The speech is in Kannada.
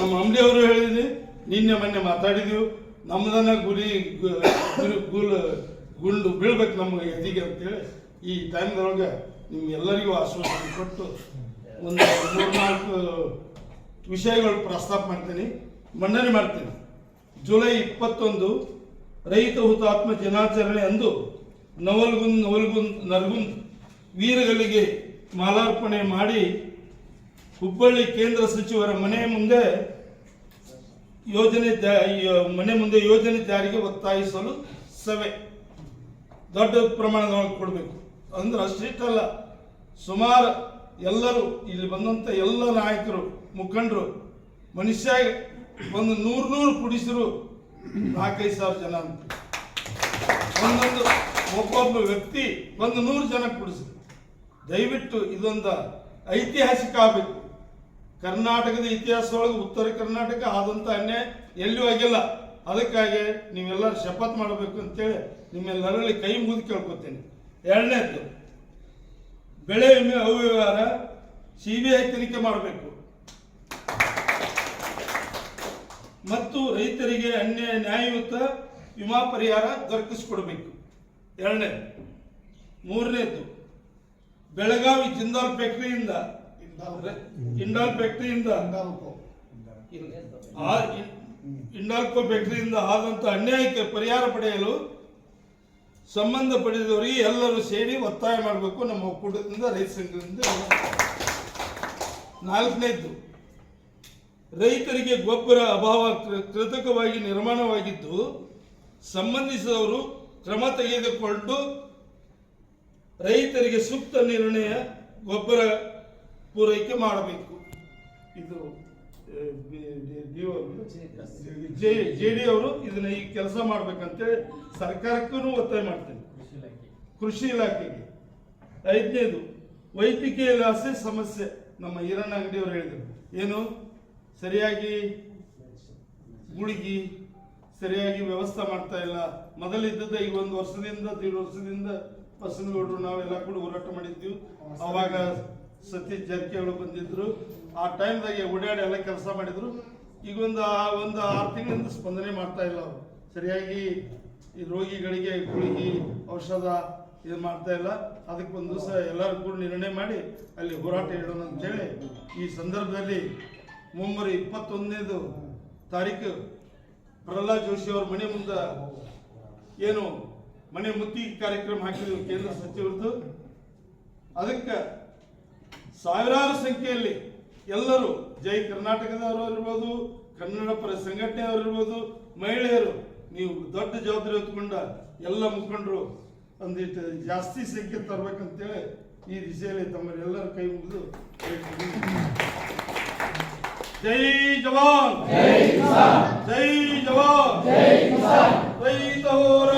ನಮ್ಮ ಅಂಗಡಿಯವರು ಹೇಳಿದ್ವಿ ನಿನ್ನೆ ಮೊನ್ನೆ ಮಾತಾಡಿದ್ವಿ. ನಮ್ಮದನ್ನ ಗುರಿ ಗುಲ್, ಗುಂಡು ಬೀಳ್ಬೇಕು ನಮ್ಗೆ ಎದಿಗೆ ಅಂತೇಳಿ. ಈ ಟೈಮ್ದೊಳಗೆ ನಿಮ್ಗೆಲ್ಲರಿಗೂ ಆಶ್ವಾಸನೆ ಕೊಟ್ಟು ಒಂದು ಮೂರ್ನಾಲ್ಕು ವಿಷಯಗಳು ಪ್ರಸ್ತಾಪ ಮಾಡ್ತೀನಿ. ಮನ್ನಣೆ ಮಾಡ್ತೀನಿ. ಜುಲೈ ಇಪ್ಪತ್ತೊಂದು ರೈತ ಹುತಾತ್ಮ ದಿನಾಚರಣೆ ಅಂದು ನವಲ್ಗುಂದ್ ನವಲ್ಗುಂದ್, ನರಗುಂದ್ ವೀರಗಳಿಗೆ ಮಾಲಾರ್ಪಣೆ ಮಾಡಿ ಹುಬ್ಬಳ್ಳಿ ಕೇಂದ್ರ ಸಚಿವರ ಮನೆ ಮುಂದೆ ಯೋಜನೆ ಮನೆ ಮುಂದೆ ಯೋಜನೆ ಜಾರಿಗೆ ಒತ್ತಾಯಿಸಲು ಸಭೆ. ದೊಡ್ಡ ಪ್ರಮಾಣದೊಳಗೆ ಕೊಡಬೇಕು. ಅಂದ್ರೆ ಅಷ್ಟಿಷ್ಟಲ್ಲ ಸುಮಾರು ಎಲ್ಲರೂ, ಇಲ್ಲಿ ಬಂದಂಥ ಎಲ್ಲ ನಾಯಕರು, ಮುಖಂಡರು, ಮನುಷ್ಯ ಒಂದು ನೂರು ನೂರು ಕುಡಿಸಿರು ನಾಲ್ಕೈದು ಸಾವಿರ ಜನ ಅಂತ. ಒಂದೊಂದು, ಒಬ್ಬೊಬ್ಬ ವ್ಯಕ್ತಿ ಒಂದು ನೂರು ಜನ ಕುಡಿಸಿದ್ರು. ದಯವಿಟ್ಟು ಇದೊಂದು ಐತಿಹಾಸಿಕ ಆಗಬೇಕು. ಕರ್ನಾಟಕದ ಇತಿಹಾಸದೊಳಗೆ ಉತ್ತರ ಕರ್ನಾಟಕ ಆದಂಥ ಅನ್ಯಾಯ ಎಲ್ಲೂ ಆಗಿಲ್ಲ. ಅದಕ್ಕಾಗಿ ನೀವೆಲ್ಲರೂ ಶಪಥ ಮಾಡಬೇಕು ಅಂತೇಳಿ ನಿಮ್ಮೆಲ್ಲರಲ್ಲಿ ಕೈ ಮುಗಿದು ಕೇಳ್ಕೊತೀನಿ. ಎರಡನೇದ್ದು, ಬೆಳೆ ವಿಮೆ ಅವ್ಯವಹಾರ ಸಿ ಬಿ ಐ ತನಿಖೆ ಮಾಡಬೇಕು. ಮತ್ತು ರೈತರಿಗೆ ಅನ್ಯಾಯ ನ್ಯಾಯಯುತ ವಿಮಾ ಪರಿಹಾರ ದೊರಕಿಸಿಕೊಡಬೇಕು. ಎರಡನೇದು, ಮೂರನೇದು, ಬೆಳಗಾವಿ ಜಿಂದಾಲ್ ಫ್ಯಾಕ್ಟರಿಯಿಂದ ಇಂಡಾಲ್ ಫ್ಯಾಕ್ಟ್ರಿಯಿಂದ ಇಂಡಾಲ್ಕೋ ಫ್ಯಾಕ್ಟ್ರಿಯಿಂದ ಆದಂತ ಅನ್ಯಾಯಕ್ಕೆ ಪರಿಹಾರ ಪಡೆಯಲು ಸಂಬಂಧಪಟ್ಟಿದವರಿಗೆ ಎಲ್ಲರೂ ಸೇರಿ ಒತ್ತಾಯ ಮಾಡಬೇಕು ನಮ್ಮ ಒಕ್ಕೂಟದಿಂದ ರೈತ ಸಂಘದಿಂದ. ನಾಲ್ಕನೇದ್ದು ರೈತರಿಗೆ ಗೊಬ್ಬರ ಅಭಾವ ಕೃತಕವಾಗಿ ನಿರ್ಮಾಣವಾಗಿದ್ದು ಸಂಬಂಧಿಸಿದವರು ಕ್ರಮ ತೆಗೆದುಕೊಂಡು ರೈತರಿಗೆ ಸೂಕ್ತ ನಿರ್ಣಯ ಗೊಬ್ಬರ ಪೂರೈಕೆ ಮಾಡಬೇಕು. ಇದು ಜೆ ಡಿ ಅವರು ಇದನ್ನ ಈ ಕೆಲಸ ಮಾಡ್ಬೇಕಂತೇಳಿ ಸರ್ಕಾರಕ್ಕೂ ಒತ್ತಾಯ ಮಾಡ್ತೇನೆ. ಕೃಷಿ ಇಲಾಖೆಗೆ. ಐದನೇದು ವೈದ್ಯಕೀಯ ಇಲಾಖೆ ಸಮಸ್ಯೆ. ನಮ್ಮ ಈರಣ್ಣ ಅಂಗಡಿಯವರು ಹೇಳಿದರು. ಏನು? ಸರಿಯಾಗಿ ಗುಳಿಗಿ ಸರಿಯಾಗಿ ವ್ಯವಸ್ಥೆ ಮಾಡ್ತಾ ಇಲ್ಲ. ಮೊದಲಿದ್ದದ ಈಗ ಒಂದು ವರ್ಷದಿಂದ ದೀಡ್ ವರ್ಷದಿಂದ ಬಸನಗೌಡರು ನಾವೆಲ್ಲ ಕೂಡ ಹೋರಾಟ ಮಾಡಿದ್ದೀವಿ. ಅವಾಗ ಸತೀಶ್ ಜಾರಕಿಹೊಳಿ ಬಂದಿದ್ರು. ಆ ಟೈಮ್ದಾಗೆ ಓಡಾಡಿ ಎಲ್ಲ ಕೆಲಸ ಮಾಡಿದ್ರು. ಈಗ ಒಂದು ಒಂದು ಆರು ತಿಂಗಳಿಂದ ಸ್ಪಂದನೆ ಮಾಡ್ತಾ ಇಲ್ಲ ಅವರು. ಸರಿಯಾಗಿ ಈ ರೋಗಿಗಳಿಗೆ ಗುಳಿಗೆ, ಔಷಧ ಇದು ಮಾಡ್ತಾ ಇಲ್ಲ. ಅದಕ್ಕೆ ಒಂದು ದಿವಸ ಎಲ್ಲರೂ ಕೂಡ ನಿರ್ಣಯ ಮಾಡಿ ಅಲ್ಲಿ ಹೋರಾಟ ಇಡೋಣ ಅಂತೇಳಿ ಈ ಸಂದರ್ಭದಲ್ಲಿ ಮುಂಬರ ಇಪ್ಪತ್ತೊಂದನೇದು ತಾರೀಕು ಪ್ರಹ್ಲಾದ್ ಜೋಶಿ ಅವ್ರ ಮನೆ ಮುಂದೆ ಏನು ಮನೆ ಮುತ್ತಿಗೆ ಕಾರ್ಯಕ್ರಮ ಹಾಕಿದ್ವಿ ಕೇಂದ್ರ ಸಚಿವರದ್ದು ಅದಕ್ಕೆ ಸಾವಿರಾರು ಸಂಖ್ಯೆಯಲ್ಲಿ ಎಲ್ಲರೂ ಜೈ ಕರ್ನಾಟಕದವರು ಇರ್ಬೋದು ಕನ್ನಡ ಪರ ಸಂಘಟನೆಯವರು ಇರ್ಬೋದು ಮಹಿಳೆಯರು ನೀವು ದೊಡ್ಡ ಜವಾಬ್ದಾರಿ ಹೊತ್ಕೊಂಡ ಎಲ್ಲ ಮುಖಂಡರು ಒಂದಿಷ್ಟು ಜಾಸ್ತಿ ಸಂಖ್ಯೆ ತರ್ಬೇಕಂತೇಳಿ ಈ ದಿಶೆಯಲ್ಲಿ ತಮ್ಮರೆಲ್ಲರ ಕೈ ಮುಗಿದು ಜೈ ಜವಾನ್! ಜೈ ಜವಾನ್! ಜೈ ಹೋರಾಟ!